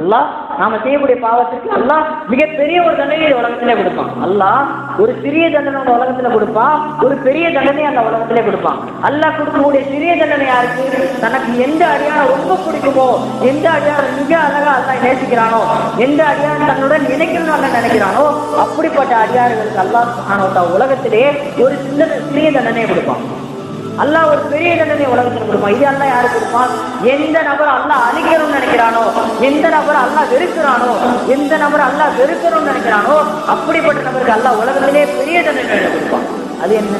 அல்லாஹ் நாம செய்யக்கூடிய பாவத்துக்கு அல்லாஹ் மிகப்பெரிய ஒரு தண்டனை உலகத்திலே கொடுப்பான். அல்லாஹ் ஒரு சிறிய தண்டனை அந்த உலகத்துல கொடுப்பான் ஒரு பெரிய தண்டனை அந்த உலகத்திலே கொடுப்பான். அல்லாஹ் கொடுக்கக்கூடிய சிறிய தண்டனை யாருக்கு? தனக்கு எந்த அடியான ரொம்ப பிடிக்குமோ எந்த அடியான மிக அழகா அல்லாஹ் நேசிக்கிறானோ எந்த அடியான தன்னுடன் நினைக்கணும்னு அல்ல நினைக்கிறானோ அப்படிப்பட்ட அடியார்களுக்கு அல்லாஹ் உலகத்திலே ஒரு சின்ன சிறிய தண்டனையை கொடுப்பான். அல்லா ஒரு பெரிய தண்டனை உலகத்தில் கொடுப்பான். இது அல்ல யாரு கொடுப்பான்? எந்த நபர் அல்லா அழிக்கணும்னு நினைக்கிறானோ எந்த நபர் அல்லா வெறுக்கிறானோ எந்த நபர் அல்லா வெறுக்கணும்னு நினைக்கிறானோ அப்படிப்பட்ட நபருக்கு அல்லா உலகத்திலே பெரிய தண்டனை கொடுப்பான். அது என்ன?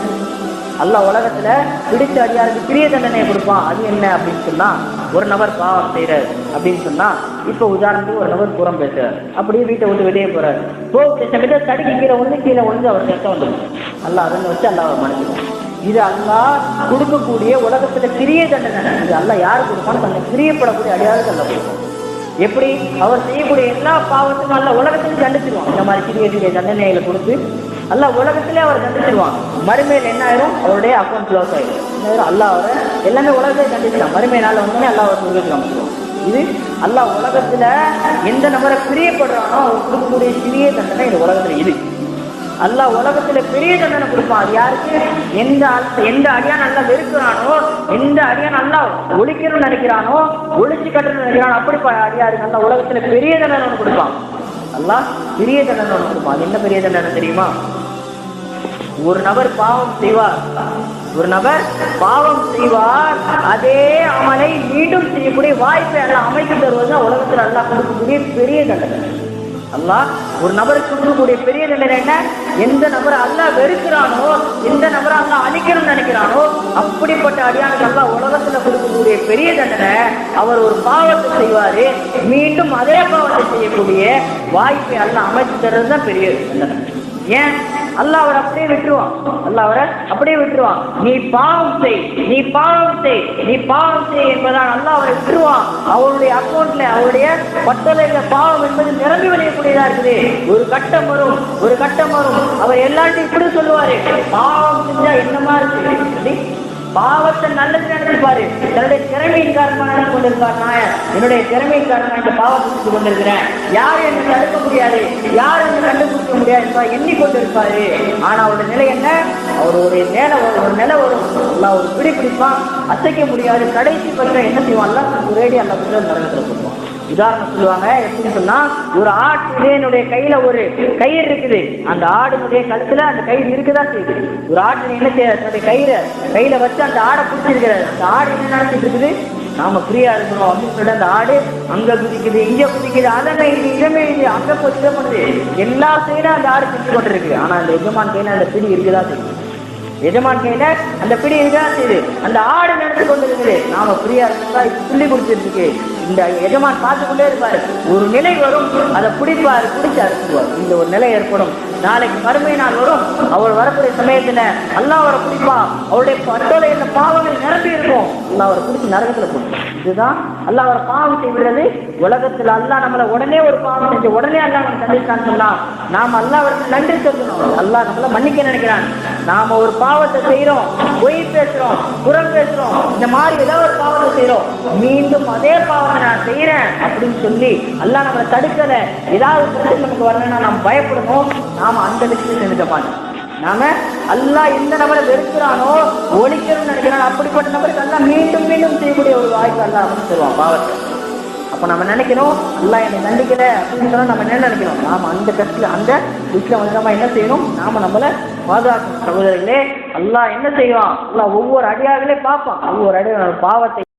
அல்லாஹ் உலகத்துல பிடிச்ச அடியாருக்கு பெரிய தண்டனையை கொடுப்பான். அது என்ன அப்படின்னு சொன்னா ஒரு நபர் பாவம் செய்யறாரு அப்படின்னு சொன்னா இப்போ உதாரணத்துக்கு ஒரு நபர் புறம் பேசுறாரு. அப்படியே வீட்டை விட்டு வெளியே போறாரு. போக சமயத்தை தடுக்கி கீழே ஒன்று கீழே ஒன்று அவர் சேர்த்த வந்துடும். அல்லாஹ் அதனை வச்சு அல்லாஹ் அவர் இது அல்லா கொடுக்கக்கூடிய உலகத்துல கிரிய தண்டனை. இது அல்ல யார் கொடுப்பான்னு தன்னை பிரியப்படக்கூடிய அடியாருக்கு அல்லாஹ் கொடுப்பான். எப்படி? அவர் செய்யக்கூடிய எல்லா பாவத்துக்கும் அல்ல உலகத்துக்கு தண்டிச்சிருவான். இந்த மாதிரி சிறிய சிறிய தண்டனைகளை கொடுத்து அல்ல உலகத்திலே அவர் தண்டிச்சிருவான். மறுமையில் என்ன ஆயிரும்? அவருடைய அக்கௌண்ட் க்ளோஸ் ஆயிடும் என்ன ஆயிரும்? அல்லாஹ் அவரை எல்லாமே உலகத்திலே தண்டிச்சிட்டான் மறுமை நாள் வந்தோடனே அல்லாஹ் அவர் சொர்க்கத்துக்கு அமைச்சிருவான் இது அல்லாஹ் உலகத்துல எந்த நபரை பிரியப்படுறானோ அவர் கொடுக்கக்கூடிய சிறிய தண்டனை இந்த உலகத்துல இது. அல்லாஹ் உலகத்துல பெரிய தண்டனை கொடுப்பான். அது யாருக்கு? எந்த எந்த அடியான் நல்லா வெறுக்கிறானோ எந்த அடியான் நல்லா ஒழிக்கணும்னு நினைக்கிறானோ ஒழிச்சு கட்டணும்னு நினைக்கிறானோ அப்படி அடியாருக்கு அந்த உலகத்துல பெரிய தண்டனை ஒன்று கொடுப்பான். அல்லாஹ் பெரிய தண்டனை ஒன்று கொடுப்பான். அது என்ன பெரிய தண்டனை தெரியுமா? ஒரு நபர் பாவம் செய்வார். ஒரு நபர் பாவம் செய்வார். அதே அமலை மீண்டும் செய்யக்கூடிய வாய்ப்பை எல்லாம் அமைத்து தருவது உலகத்தில் எல்லாம் கொடுக்கக்கூடிய பெரிய தண்டனை. அல்லாஹ் ஒரு நபருக்கு கொடுக்கக்கூடிய பெரிய நிலை என்ன? எந்த நபரை அல்லா வெறுக்கிறானோ எந்த நபரை அல்ல அழிக்கணும்னு நினைக்கிறானோ அப்படிப்பட்ட அடியானுக்கு அல்லாஹ் உலகத்துல கொடுக்கக்கூடிய பெரிய தண்டனை அவர் ஒரு பாவத்தை செய்வாரு. மீண்டும் அதே பாவத்தை செய்யக்கூடிய வாய்ப்பை அல்ல அமைச்சு தர்றது தான் பெரிய தண்டனை. ஏன்? அல்லாஹ் அவரை அப்படியே விட்டுருவான். அல்லாஹ் அவரை அப்படியே விட்டுருவான். நீ பாவம் செய் நீ பாவம் செய் நீ பாவம் செய் என்பதால் அல்லாஹ் அவரை விட்டுருவான். அவருடைய அக்கௌண்ட்ல அவருடைய பட்டலையில பாவம் என்பது நிரம்பி விளையக்கூடியதா இருக்குது. ஒரு கட்டம் வரும் ஒரு கட்டம் வரும். அவர் எல்லாத்தையும் இப்படி சொல்லுவாரு. பாவம் செஞ்சா என்னமா இருக்கு பாவத்தை நல்லது நினைச்சிருப்பாரு தன்னுடைய திறமையின் காரணமாக நினைச்சு கொண்டிருப்பார் நான் என்னுடைய திறமையின் காரணமாக இந்த பாவத்தை செஞ்சு கொண்டிருக்கிறேன். யார் என்று தடுக்க முடியாது? யார் என்று கண்டுபிடிக்க முடியாது? என்பதை எண்ணிக்கொண்டிருப்பாரு ஆனா அவருடைய நிலை என்ன? அவருடைய நிலை வரும் ஒரு நிலை வரும் ஒரு பிடி பிடிப்பான். அசைக்க முடியாது. கடைசி பட்சம் என்ன செய்வான்? ஒரேடி அந்த புத்தகம் நடந்துட்டு இருப்பான் உதாரணம் சொல்லுவாங்க. எப்படின்னு சொன்னா ஒரு ஆட்டினுடைய கையில ஒரு கயிறு இருக்குது. அந்த ஆடுனுடைய கழுத்துல அந்த கயிறு இருக்குதான் செய்யுது ஒரு ஆட்டு என்ன செய்ய தன்னுடைய கயிறை கையில வச்சு அந்த ஆடை பிடிச்சிருக்கிறாரு அந்த ஆடு என்ன நினைச்சிட்டு இருக்குது? நாம ஃப்ரீயா இருக்கணும் அப்படின்னு சொல்லிட்டு அந்த ஆடு அங்க குதிக்குது இங்க குதிக்குது அதனை இது இடமே இது அங்க போச்சு பண்ணுது எல்லா சைடும் அந்த ஆடு செஞ்சு கொண்டிருக்கு. ஆனா அந்த எஜமான் கையில அந்த பிடி இருக்குதான் செய்யுது எஜமான் கையில அந்த பிடி இருக்கா? செய்யுது அந்த ஆடு நடந்து கொண்டிருக்குது. நாம ஃப்ரீயா இருந்தா சொல்லி கொடுத்துட்டு இந்த எஜமான் பார்த்துக்கொண்டே இருப்பாரு. ஒரு நிலை வரும் அதை பிடிப்பாரு பிடிச்சு அறுத்துவார் இந்த ஒரு நிலை ஏற்படும். நாளைக்கு மறுமை நாள் வரும். அவர் வரக்கூடிய சமயத்துல அல்லா அவரை பிடிப்பா. அவருடைய பட்டோலை இந்த பாவங்கள் நிரம்பி இருக்கும். அல்லா அவரை பிடிச்சி நரகத்துல போடும் இதுதான் அல்லா அவரை பாவம் செய்கிறது. உலகத்துல அல்லா நம்மளை உடனே ஒரு பாவம் செஞ்சு உடனே அல்லா நம்ம தண்டிச்சான்னு சொன்னா நாம அல்லா அவருக்கு நன்றி சொல்லணும். அல்லா நம்மள மன்னிக்க நினைக்கிறான். நாம ஒரு பாவத்தை செய்யறோம் பொய் பேசுறோம் புறம் பேசுறோம் இந்த மாதிரி ஏதாவது ஒரு பாவத்தை செய்யறோம் மீண்டும் அதே பாவத்தை நான் செய்யறேன் அப்படின்னு சொல்லி அல்லா நம்மளை தடுக்கல. ஏதாவது பிரச்சனை நமக்கு வரணும்னா நாம் பயப்படணும். நாம அந்த விஷயத்தை செஞ்சுக்க மாட்டோம். நாம அல்லாஹ் எந்த நபரை வெறுக்கிறானோ ஒழிக்கணும்னு நினைக்கிறானோ அப்படிப்பட்ட நபருக்கு அல்லாஹ் மீண்டும் மீண்டும் செய்யக்கூடிய ஒரு வாய்ப்பு அல்லா அப்படின்னு தருவான் பாவத்தை. அப்ப நம்ம நினைக்கணும் அல்லாஹ் என்னை தண்டிக்கல அப்படின்னு சொன்னா நம்ம என்ன நினைக்கணும்? நாம அந்த கஷ்டத்தில் அந்த விஷயம் வந்து நம்ம என்ன செய்யணும்? நாம நம்மளை பாதுகாக்கும் சகோதரர்களே அல்லாஹ் என்ன செய்வான்? அல்லாஹ் ஒவ்வொரு அடியார்களே பார்ப்பான். ஒவ்வொரு அடியாக பாவத்தை